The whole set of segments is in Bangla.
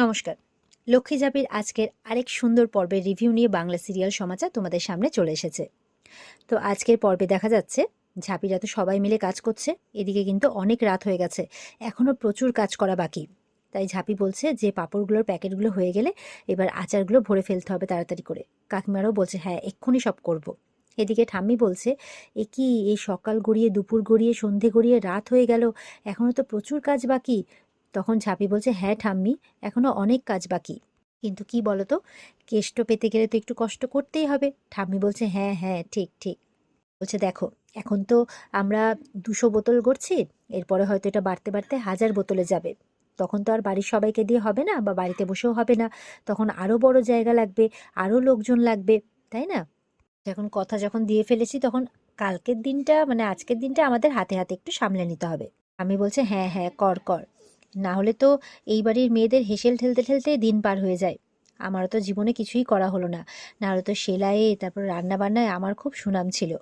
নমস্কার। লক্ষ্মী ঝাপির আজকের আরেক সুন্দর পর্বের রিভিউ নিয়ে বাংলা সিরিয়াল সমাচার তোমাদের সামনে চলে এসেছে। তো আজকের পর্বে দেখা যাচ্ছে, ঝাপিরা তো সবাই মিলে কাজ করছে, এদিকে কিন্তু অনেক রাত হয়ে গেছে এখনও প্রচুর কাজ করা বাকি। তাই ঝাপি বলছে যে পাঁপড়গুলোর প্যাকেটগুলো হয়ে গেলে এবার আচারগুলো ভরে ফেলতে হবে তাড়াতাড়ি করে। কাকিমারাও বলছে হ্যাঁ এক্ষুনি সব করব। এদিকে ঠাম্মি বলছে, এ কি, এই সকাল গড়িয়ে, দুপুর গড়িয়ে, সন্ধে গড়িয়ে রাত হয়ে গেল এখনও তো প্রচুর কাজ বাকি তখন ঝাঁপি বলছে হ্যাঁ ঠাম্মি এখনও অনেক কাজ বাকি। কিন্তু কি বলতো, কেষ্ট পেতে গেলে তো একটু কষ্ট করতেই হবে। ঠাম্মি বলছে হ্যাঁ হ্যাঁ ঠিক ঠিক। বলছে, দেখো, এখন তো আমরা দুশো বোতল করছি এরপরে হয়তো এটা বাড়তে বাড়তে হাজার বোতলে যাবে। তখন তো আর বাড়ির সবাইকে দিয়ে হবে না, বা বাড়িতে বসেও হবে না। তখন আরও বড় জায়গা লাগবে আরও লোকজন লাগবে, তাই না? যখন কথা যখন দিয়ে ফেলেছি, তখন কালকের দিনটা মানে আজকের দিনটা আমাদের হাতে হাতে একটু সামলে নিতে হবে। আমি বলছে হ্যাঁ হ্যাঁ কর কর। না হলে তো এই বাড়ির মেয়েদের হেসেল ঠেলতে ঠেলতে দিন পার হয়ে যায়। আমারও তো জীবনে কিছুই করা হলো না। না হলে তো সেলাইয়ে, তারপর রান্নাবান্নায় আমার খুব সুনাম ছিল।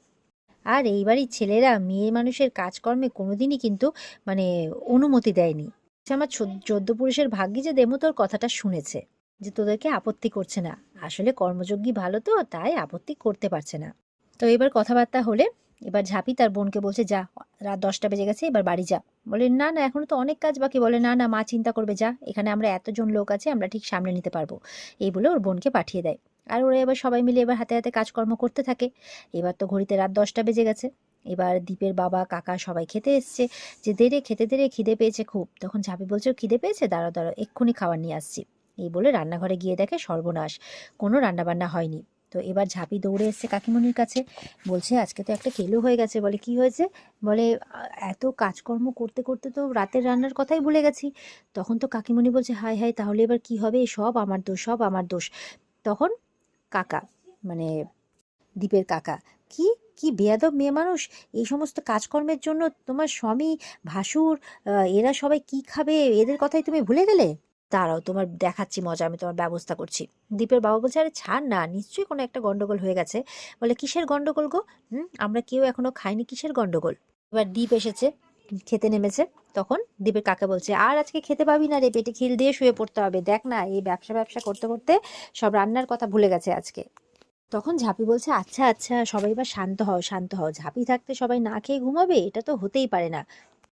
আর এই বাড়ির ছেলেরা মেয়ে মানুষের কাজকর্মে কোনোদিনই কিন্তু মানে অনুমতি দেয়নি। আমার চোদ্দ পুরুষের ভাগ্যে যে দেমতোর কথাটা শুনেছে, যে তোদেরকে আপত্তি করছে না। আসলে কর্মযোগ্যী ভালো তো, তাই আপত্তি করতে পারছে না। তো এবার কথাবার্তা হলে এবার ঝাঁপি তার বোনকে বলছে, যা, রাত দশটা বেজে গেছে, এবার বাড়ি যা। বলে, না না, এখনও তো অনেক কাজ বাকি। বলে, না না, মা চিন্তা করবে, যা, এখানে আমরা এতজন লোক আছে, আমরা ঠিক সামলে নিতে পারব। এই বলে ওর বোনকে পাঠিয়ে দেয়। আর ওরা এবার সবাই মিলে এবার হাতে হাতে কাজকর্ম করতে থাকে। এবার তো ঘড়িতে রাত দশটা বেজে গেছে। এবার দীপের বাবা, কাকা সবাই খেতে এসছে। যে দেরে খেতে দেরে খিদে পেয়েছে খুব। তখন ঝাঁপি বলছে, "ও খিদে পেয়েছে? দাঁড়ো দাঁড়ো এক্ষুনি খাবার নিয়ে আসছি। এই বলে রান্নাঘরে গিয়ে দেখে সর্বনাশ। কোনো রান্নাবান্না হয়নি। তো এবার ঝাঁপি দৌড়ে এসছে কাকিমণির কাছে। বলছে, আজকে তো একটা কেলো হয়ে গেছে। বলে, কি হয়েছে? বলে এত কাজকর্ম করতে করতে তো রাতের রান্নার কথাই ভুলে গেছি। তখন তো কাকিমণি বলছে হাই হাই তাহলে এবার কি হবে? সব আমার দোষ, সব আমার দোষ। তখন কাকা মানে দীপের কাকা, কি কি বেয়াদব মেয়ে মানুষ? এই সমস্ত কাজকর্মের জন্য তোমার স্বামী, ভাসুর এরা সবাই কি খাবে? এদের কথাই তুমি ভুলে গেলে? দাঁড়াও, তোমার দেখাচ্ছি মজা, আমি তোমার ব্যবস্থা করছি। দীপের বাবা বলছে, আরে ছাড় না, নিশ্চয়ই কোনো একটা গন্ডগোল হয়ে গেছে। বলে, কিসের গন্ডগোল গো? হুম, আমরা কেউ এখনও খাইনি, কিসের গন্ডগোল? এবার দীপ এসেছে, খেতে নেমেছে। তখন দীপের কাকে বলছে, আর আজকে খেতে পাবি না রে, পেটে খিল দিয়ে শুয়ে পড়তে হবে। দেখ না, এই ব্যবসা ব্যবসা করতে করতে সব রান্নার কথা ভুলে গেছে আজকে। তখন ঝাঁপি বলছে আচ্ছা আচ্ছা সবাই বা শান্ত হও শান্ত হও। ঝাঁপি থাকতে সবাই না খেয়ে ঘুমাবে? এটা তো হতেই পারে না।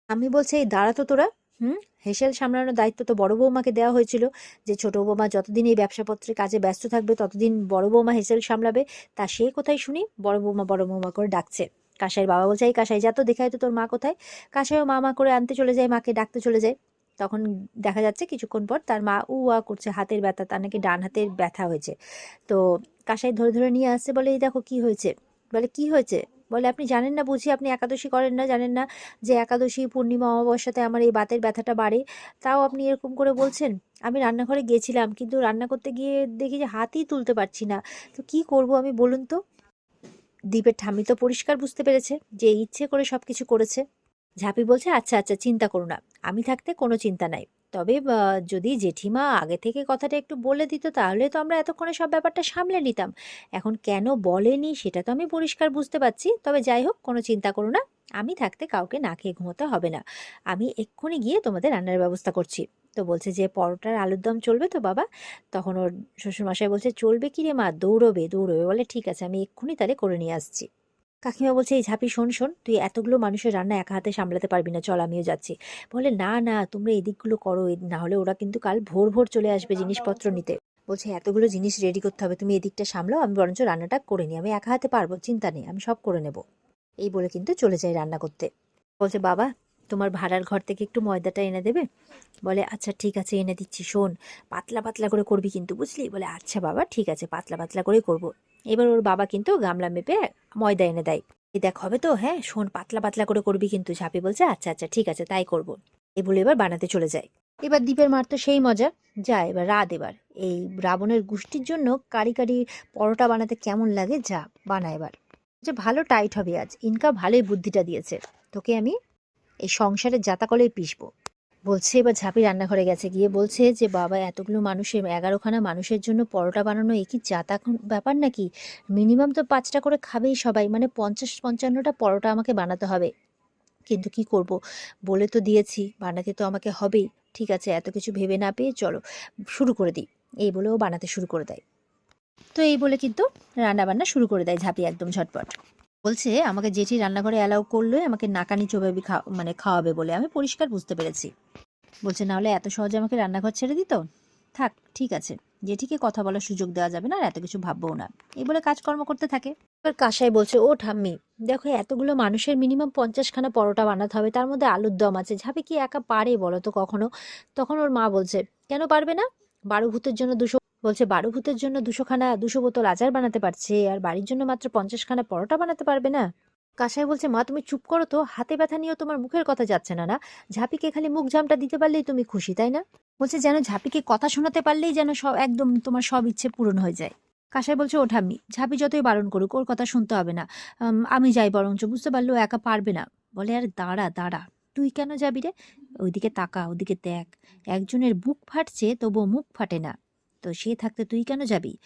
আমি বলছি, এই, দাঁড়া তো তোরা হুম? হেসেল সামলানোর দায়িত্ব তো বড় বৌমাকে দেওয়া হয়েছিল যে ছোট বৌমা যতদিন এই ব্যবসাপত্রে কাজে ব্যস্ত থাকবে, ততদিন বড় বৌমা হেসেল সামলাবে। তা সে কোথায় শুনি? বড় বৌমা বড় বৌমা করে ডাকছে। কাসাইয়ের বাবা বলছে, এই কাসাই, যা তো দেখায় তো তোর মা কোথায়? কাসাইও মা মা করে আনতে চলে যায়, মাকে ডাকতে চলে যায়। তখন দেখা যাচ্ছে কিছুক্ষণ পর তার মা উ আ করছে, হাতের ব্যথা, তার নাকি ডান হাতের ব্যথা হয়েছে। তো কাসাই ধরে ধরে নিয়ে আসছে, বলে, এই দেখো কি হয়েছে? বলে, কি হয়েছে? বলে, আপনি জানেন না বুঝি, আপনি একাদশী করেন না, জানেন না যে একাদশী, পূর্ণিমা অমাবস্যাতে আমার এই বাতের ব্যথাটা বাড়ে। তাও আপনি এরকম করে বলছেন, আমি রান্নাঘরে গেছিলাম, কিন্তু রান্না করতে গিয়ে দেখি যে হাতই তুলতে পারছি না। তো কি করব আমি বলুন তো? দ্বীপের ঠামি তো পরিষ্কার বুঝতে পেরেছে যে ইচ্ছে করে সব কিছু করেছে। ঝাঁপি বলছে আচ্ছা আচ্ছা চিন্তা করো না। আমি থাকতে কোনো চিন্তা নাই। তবে যদি জেঠিমা আগে থেকে কথাটা একটু বলে দিত, তাহলে তো আমরা এতক্ষণে সব ব্যাপারটা সামলে নিতাম। এখন কেন বলেনি সেটা তো আমি পরিষ্কার বুঝতে পারছি। তবে যাই হোক, কোনো চিন্তা করো না। আমি থাকতে কাউকে না খেয়ে ঘুমোতে হবে না। আমি এক্ষুনি গিয়ে তোমাদের রান্নার ব্যবস্থা করছি। তো বলছে যে, পরোটার আলুর দম চলবে তো বাবা? তখন ওর শ্বশুরমশাই বলছে, চলবে কি রে মা? দৌড়বে দৌড়বে। বলে, ঠিক আছে, আমি এক্ষুনি তাহলে করে নিয়ে আসছি। কাকিমা বলছে, এই ঝাঁপি, শোন শোন, তুই এতগুলো মানুষের রান্না একা হাতে সামলাতে পারবি না, চল আমিও যাচ্ছি। বলে, না না, তোমরা এই দিকগুলো করো না হলে ওরা কিন্তু কাল ভোর ভোর চলে আসবে জিনিসপত্র নিতে। বলছে, এতগুলো জিনিস রেডি করতে হবে, তুমি এদিকটা সামলাও, আমি বরঞ্চ রান্নাটা করে নিই, আমি একা হাতে পারব, চিন্তা নেই, আমি সব করে নেব। এই বলে কিন্তু চলে যাই রান্না করতে। বলছে, বাবা, তোমার ভাড়ার ঘর থেকে একটু ময়দাটা এনে দেবে? বলে আচ্ছা ঠিক আছে, এনে দিচ্ছি, শোন, পাতলা পাতলা করে করবি কিন্তু, বুঝলি? বলে আচ্ছা বাবা, ঠিক আছে, পাতলা পাতলা করে করব। এবার ওর বাবা কিন্তু গামলা মেপে ময়দা এনে দেয়। এই দেখ, হবে তো? হ্যাঁ শোন, পাতলা পাতলা করে করবি কিন্তু। ঝাঁপি বলছে আচ্ছা আচ্ছা ঠিক আছে, তাই করব। এই বলে এবার বানাতে চলে যায়। এবার দ্বীপের মার তো সেই মজা। যা, এবার রাত এবার। এই রাবণের গোষ্ঠীর জন্য কারি কারি পরোটা বানাতে কেমন লাগে? যা, বানা এবার। যে ভালো টাইট হবে আজ। ইনকা ভালোই বুদ্ধিটা দিয়েছে। তোকে আমি এই সংসারের জাতাকলেই পিসবো বলছে, এবার ঝাঁপি রান্নাঘরে গেছে। গিয়ে বলছে যে, বাবা, এতগুলো মানুষের, এগারোখানা মানুষের জন্য পরোটা বানানো একই জাতা ব্যাপার নাকি? মিনিমাম তো পাঁচটা করে খাবেই সবাই মানে পঞ্চাশ পঞ্চান্নটা পরোটা আমাকে বানাতে হবে। কিন্তু কি করব? বলে তো দিয়েছি, বানাতে তো আমাকে হবেই। ঠিক আছে, এত কিছু ভেবে না পেয়ে চলো, শুরু করে দিই। এই বলেও বানাতে শুরু করে দেয়। তো এই বলে কিন্তু রান্না বান্না শুরু করে দেয় ঝাঁপি একদম ঝটপট। বলছে, আমাকে জেঠি রান্নাঘরে অ্যালাউ করলে আমাকে নাকানি চোবাবি খাওয়া মানে খাওয়াবে বলে। আমি পরিষ্কার বুঝতে পেরেছি। বলছে নাহলে এত সহজে আমাকে রান্নাঘর ছেড়ে দিত? থাক, ঠিক আছে। জেঠিকে কথা বলার সুযোগ দেওয়া যাবে না, আর এত কিছু ভাববও না। এই বলে কাজকর্ম করতে থাকে। এবার কাসাই বলছে ও ঠাম্মি, দেখো এতগুলো মানুষের মিনিমাম পঞ্চাশখানা পরোটা বানাতে হবে, তার মধ্যে আলুর দম আছে। ঝাঁপি কি একা পারে বলো তো কখনো? তখন ওর মা বলছে, কেন পারবে না? বারো ভূতের জন্য দুশো বলছে, বারো ভূতের জন্য দুশোখানা, দুশো বোতল আচার বানাতে পারছে, আর বাড়ির জন্য মাত্র পঞ্চাশখানা পরোটা বানাতে পারবে না? কাসাই বলছে, মা, তুমি চুপ করো তো, হাতে ব্যথা নিয়েও তোমার মুখের কথা যাচ্ছে না না? ঝাঁপিকে খালি মুখ জামটা দিতে পারলেই তুমি খুশি, তাই না? বলছে, যেন ঝাঁপিকে কথা শোনাতে পারলেই যেন সব, একদম তোমার সব ইচ্ছে পূরণ হয়ে যায়। কাসাই বলছে ও ঠাম্মি ঝাঁপি যতই বারণ করুক, ওর কথা শুনতে হবে না। আমি যাই বরঞ্চ, বুঝতে পারল একা পারবে না। বলে, আর দাঁড়া দাঁড়া, তুই কেন যাবি রে? ওইদিকে তাকা, ওদিকে দেখ, একজনের বুক ফাটছে, তবুও মুখ ফাটে না। তো সে থাকতে তুই কেন যাবি?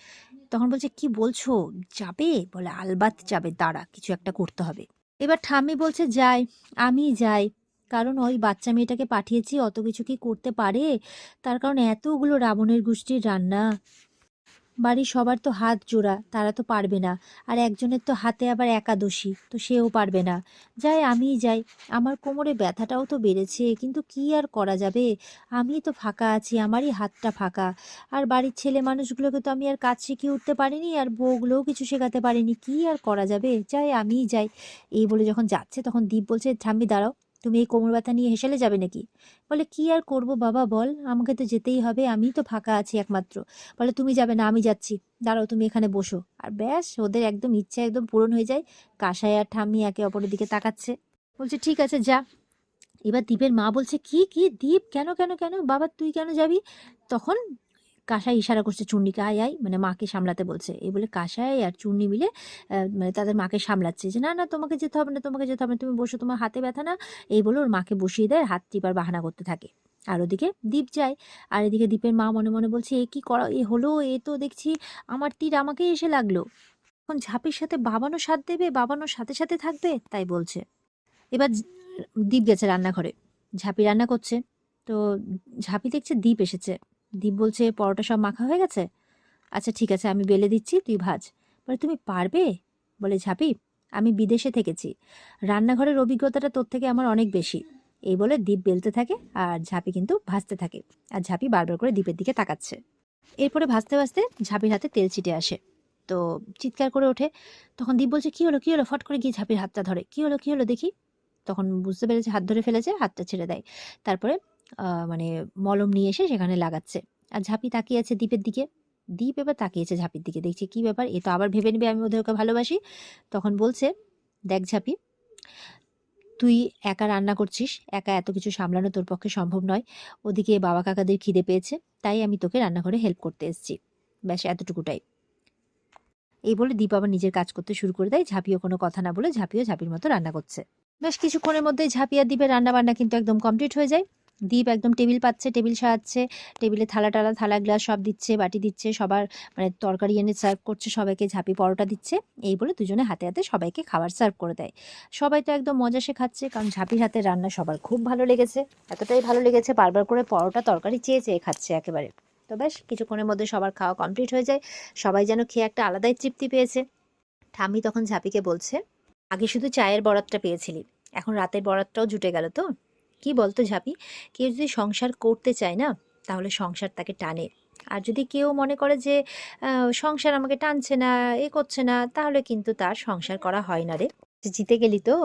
তখন বলছে, কি বলছো? যাবে? বলে, আলবাত যাবে, দাঁড়া, কিছু একটা করতে হবে। এবার ঠাম্মি বলছে, যাই, আমি যাই। কারণ ওই বাচ্চা মেয়েটাকে পাঠিয়েছি, অত কিছু কি করতে পারে? তার কারণ এতগুলো রাবণের গোষ্ঠীর রান্না বাড়ির সবার তো হাত জোড়া, তারা তো পারবে না। আর একজনের তো হাতে আবার একাদশী, তো সেও পারবে না। যাই, আমিই যাই। আমার কোমরে ব্যথাটাও তো বেড়েছে, কিন্তু কি আর করা যাবে? আমি তো ফাঁকা আছি, আমারই হাতটা ফাঁকা। আর বাড়ির ছেলে মানুষগুলোকে তো আমি আর কাজ শিখিয়ে উঠতে পারিনি, আর বউগুলোও কিছু শেখাতে পারিনি। কি আর করা যাবে? যাই, আমিই যাই। এই বলে যখন যাচ্ছে, তখন দীপ বলছে, ঠাম্মি, দাঁড়াও। তুমি এই কোমর ব্যথা নিয়ে হেসেলে যাবে নাকি? বলে, কি আর করব বাবা বল? আমাকে তো যেতেই হবে। আমিই তো ফাঁকা আছি একমাত্র। বলে, তুমি যাবে না, আমি যাচ্ছি। দাঁড়াও, তুমি এখানে বসো। আর ব্যাস, ওদের একদম ইচ্ছা একদম পূরণ হয়ে যায়। কাসাই আর ঠাম্মি একে অপরের দিকে তাকাচ্ছে। বলছে, ঠিক আছে, যা। এবার দীপের মা বলছে, কি কি দীপ? কেন কেন কেন? বাবা, তুই কেন যাবি? তখন কাসাই ইশারা করছে চূর্ণিকে আয় আয়। মানে মাকে সামলাতে বলছে। এই বলে কাসাই আর চূর্ণি মিলে মানে তাদের মাকে সামলাচ্ছে যে, না না, তোমাকে যেতে হবে না, তোমাকে যেতে হবে না, তুমি বসো, তোমার হাতে ব্যথা না। এই বলে ওর মাকে বসিয়ে দেয়, হাত টিপার বাহানা করতে থাকে। আর ওদিকে দীপ যায়, আর এদিকে দীপের মা মনে মনে বলছে, এ কি করা, এ হলো, এ তো দেখছি আমার তীর আমাকেই এসে লাগল। এখন ঝাঁপির সাথে বাবানো সাথ দেবে বাবানোর সাথে সাথে থাকবে? তাই বলছে। এবার দীপ গেছে রান্নাঘরে, ঝাঁপি রান্না করছে। তো ঝাঁপি দেখছে দীপ এসেছে। দীপ বলছে, পরোটা সব মাখা হয়ে গেছে? আচ্ছা ঠিক আছে, আমি বেলে দিচ্ছি, তুই ভাজ। বলে, তুমি পারবে? বলে, ঝাঁপি, আমি বিদেশে থেকেছি। রান্নাঘরের অভিজ্ঞতাটা তোর থেকে আমার অনেক বেশি। এই বলে দীপ বেলতে থাকে আর ঝাঁপি কিন্তু ভাজতে থাকে। আর ঝাঁপি বারবার করে দীপের দিকে তাকাচ্ছে। এরপরে ভাজতে ভাজতে ঝাঁপির হাতে তেল ছিটে আসে। তো চিৎকার করে ওঠে। তখন দীপ বলছে, কি হলো কি হলো? ফট করে গিয়ে ঝাঁপির হাতটা ধরে। কি হলো কি হলো, দেখি? তখন বুঝতে পেরেছে, হাত ধরে ফেলেছে, হাতটা ছেড়ে দেয়। তারপরে মানে মলম নিয়ে এসে সেখানে লাগাচ্ছে। আর ঝাঁপি তাকিয়ে আছে দ্বীপের দিকে। দ্বীপ এবার তাকিয়েছে ঝাঁপির দিকে। দেখছি কি ব্যাপার? এ তো আবার ভেবে নেবে আমি ওদের ওকে ভালোবাসি। তখন বলছে, দেখ ঝাঁপি, তুই একা রান্না করছিস, একা এত কিছু সামলানো তোর পক্ষে সম্ভব নয়। ওদিকে বাবা কাকাদের খিদে পেয়েছে, তাই আমি তোকে রান্নাঘরে হেল্প করতে এসেছি। ব্যাস, এতটুকুটাই। এই বলে দীপ আবার নিজের কাজ করতে শুরু করে দেয়। ঝাঁপিও কোনো কথা না বলে ঝাঁপিও ঝাঁপির মতো রান্না করছে। বেশ কিছুক্ষণের মধ্যে ঝাঁপিয়া দ্বীপের রান্না বান্না কিন্তু একদম কমপ্লিট হয়ে যায়। দ্বীপ একদম টেবিল পাচ্ছে, টেবিল সাজাচ্ছে টেবিলে থালা টালা, থালা গ্লাস সব দিচ্ছে, বাটি দিচ্ছে, সবার মানে তরকারি এনে সার্ভ করছে, সবাইকে ঝাঁপি পরোটা দিচ্ছে, এই বলে দুজনে হাতে হাতে সবাইকে খাবার সার্ভ করে দেয়। সবাই তো একদম মজা সে খাচ্ছে কারণ ঝাঁপির হাতে রান্না সবার খুব ভালো লেগেছে, এতটাই ভালো লেগেছে, বারবার করে পরোটা, তরকারি চেয়ে চেয়ে খাচ্ছে একেবারে। তো বেশ, কিছুক্ষণের মধ্যে সবার খাওয়া কমপ্লিট হয়ে যায়, সবাই যেন খেয়ে একটা আলাদাই তৃপ্তি পেয়েছে। ঠাম্মি তখন ঝাঁপিকে বলছে, আগে শুধু চায়ের বরাতটা পেয়েছিলি, এখন রাতের বরাতটাও জুটে গেল তো? কি বলতো ঝাঁপি? কেউ যদি সংসার করতে চায় না, তাহলে সংসার তাকে টানে। আর যদি কেউ মনে করে যে সংসার আমাকে টানছে না, এ করছে না, তাহলে কিন্তু তার সংসার করা হয় না রে। জিতে গেলি তো?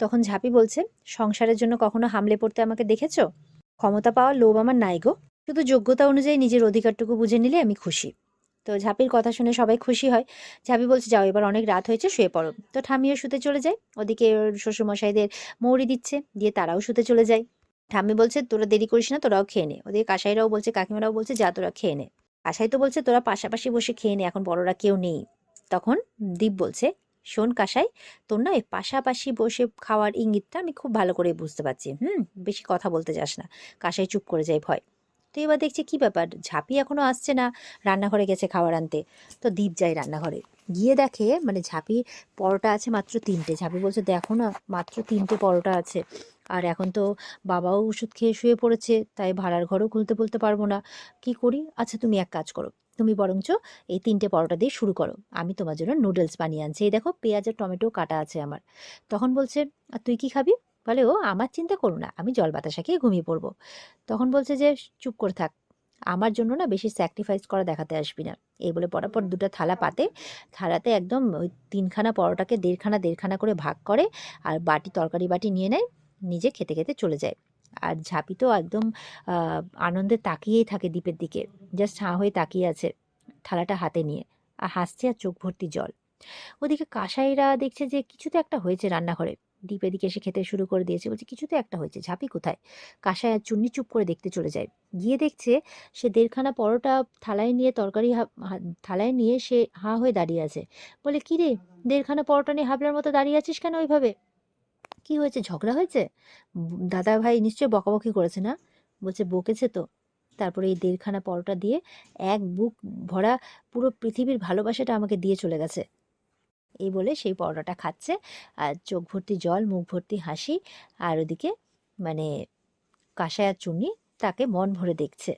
তখন ঝাঁপি বলছে, সংসারের জন্য কখনো হামলে পড়তে আমাকে দেখেছ? ক্ষমতা পাওয়ার লোভ আমার নাই গো। শুধু যোগ্যতা অনুযায়ী নিজের অধিকারটুকু বুঝে নিলে আমি খুশি। তো ঝাঁপির কথা শুনে সবাই খুশি হয়। ঝাঁপি বলছে, যাও, এবার অনেক রাত হয়েছে, শুয়ে পড়ো। তো ঠাম্মিও শুতে চলে যায়। ওদিকে শ্বশুরমশাইদের মৌরি দিচ্ছে, দিয়ে তারাও শুতে চলে যায়। ঠাম্মি বলছে, তোরা দেরি করিস না, তোরাও খেয়ে নে। ওদিকে কাসাইরাও বলছে, কাকিমারাও বলছে, যা, তোরা খেয়ে নে। কাসাই তো বলছে, তোরা পাশাপাশি বসে খেয়ে নে, এখন বড়রা কেউ নেই। তখন দীপ বলছে, শোন কাসাই, তোর না এই পাশাপাশি বসে খাওয়ার ইঙ্গিতটা আমি খুব ভালো করে বুঝতে পারছি। হুম, বেশি কথা বলতে যাস না। কাসাই চুপ করে যায় ভয়। তো এবার দেখছি কি ব্যাপার? ঝাঁপি এখনও আসছে না রান্নাঘরে গেছে খাবার আনতে। তো দীপ যায় রান্নাঘরে। গিয়ে দেখে মানে ঝাঁপি পরোটা আছে মাত্র তিনটে। ঝাঁপি বলছে, দেখো না, মাত্র তিনটে পরোটা আছে। আর এখন তো বাবাও ওষুধ খেয়ে শুয়ে পড়েছে, তাই ভাড়ার ঘরও খুলতে বলতে পারব না। কি করি? আচ্ছা তুমি এক কাজ করো। তুমি বরঞ্চ এই তিনটে পরোটা দিয়ে শুরু করো। আমি তোমার জন্য নুডলস বানিয়ে আনছি। এই দেখো পেঁয়াজ আর টমেটো কাটা আছে আমার। তখন বলছে, আর তুই কি খাবি? বলে ও আমার চিন্তা করো না আমি জল বাতাসা খেয়ে ঘুমিয়ে পড়ব। তখন বলছে যে চুপ করে থাক আমার জন্য না বেশি স্যাক্রিফাইস করা দেখাতে আসবি না। এই বলে পরাপর দুটো থালা পাতে থালাতে একদম ওই তিনখানা পরোটাকে দেড়খানা দেড়খানা করে ভাগ করে আর বাটি তরকারি বাটি নিয়ে নেয় নিজে খেতে খেতে চলে যায়। আর ঝাঁপি তো একদম আনন্দে তাকিয়েই থাকে দ্বীপের দিকে জাস্ট হাঁ হয়ে তাকিয়ে আছে থালাটা হাতে নিয়ে। আর হাসছে আর চোখ ভর্তি জল। ওদিকে কাসাইরা দেখছে যে কিছু তো একটা হয়েছে রান্নাঘরে। দ্বীপ এদিকে এসে খেতে শুরু করে দিয়েছে। বলছে, কিছু তো একটা হয়েছে, ঝাঁপি কোথায়? কাঁসায় আর চুন্নি চুপ করে দেখতে চলে যায়। গিয়ে দেখছে, সে দেড়খানা পরোটা থালায় নিয়ে তরকারি থালায় নিয়ে সে হাঁ হয়ে দাঁড়িয়ে আছে। বলে, কি রে, দেড়খানা পরোটা নিয়ে হাবলার মতো দাঁড়িয়ে আছিস কেন ওইভাবে? কি হয়েছে, ঝগড়া হয়েছে? দাদা ভাই নিশ্চয়ই বকাবকি করেছে না? বলছে, বকেছে তো। তারপরে এই দেড়খানা পরোটা দিয়ে এক বুক ভরা পুরো পৃথিবীর ভালোবাসাটা আমাকে দিয়ে চলে গেছে। এই বলে সেই পরোটাটা খাচ্ছে। আর চোখ ভর্তি জল, মুখ ভর্তি হাসি আর ওদিকে মানে কাঁসায় আর চুন্নি তাকে মন ভরে দেখছে।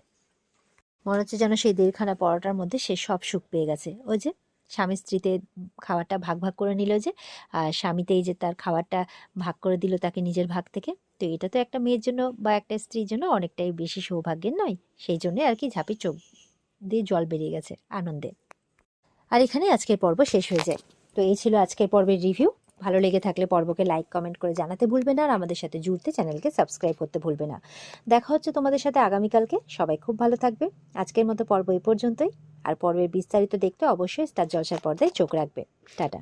মনে হচ্ছে যেন সেই দেড়খানা পরোটার মধ্যে সে সব সুখ পেয়ে গেছে। ওই যে স্বামী স্ত্রীতে খাবারটা ভাগ ভাগ করে নিল যে, আর স্বামীতেই যে তার খাবারটা ভাগ করে দিল তাকে নিজের ভাগ থেকে। তো এটা তো একটা মেয়ের জন্য বা একটা স্ত্রীর জন্য অনেকটাই বেশি সৌভাগ্যের নয়। সেই জন্য আর কি ঝাঁপি চোখ দিয়ে জল বেরিয়ে গেছে আনন্দে। আর এখানে আজকের পর্ব শেষ হয়ে যায়। তো এই ছিল আজকের পর্বের রিভিউ ভালো লেগে থাকলে পর্বকে লাইক কমেন্ট করে জানাতে ভুলবে না আর আমাদের সাথে জুড়তে চ্যানেলকে সাবস্ক্রাইব করতে ভুলবে না। দেখা হচ্ছে তোমাদের সাথে আগামীকালকে। সবাই খুব ভালো থাকবে। আজকের মতো পর্ব এই পর্যন্তই। আর পর্বের বিস্তারিত দেখতে অবশ্যই স্টার জলসার পর্দায় চোখ রাখবে। টাটা।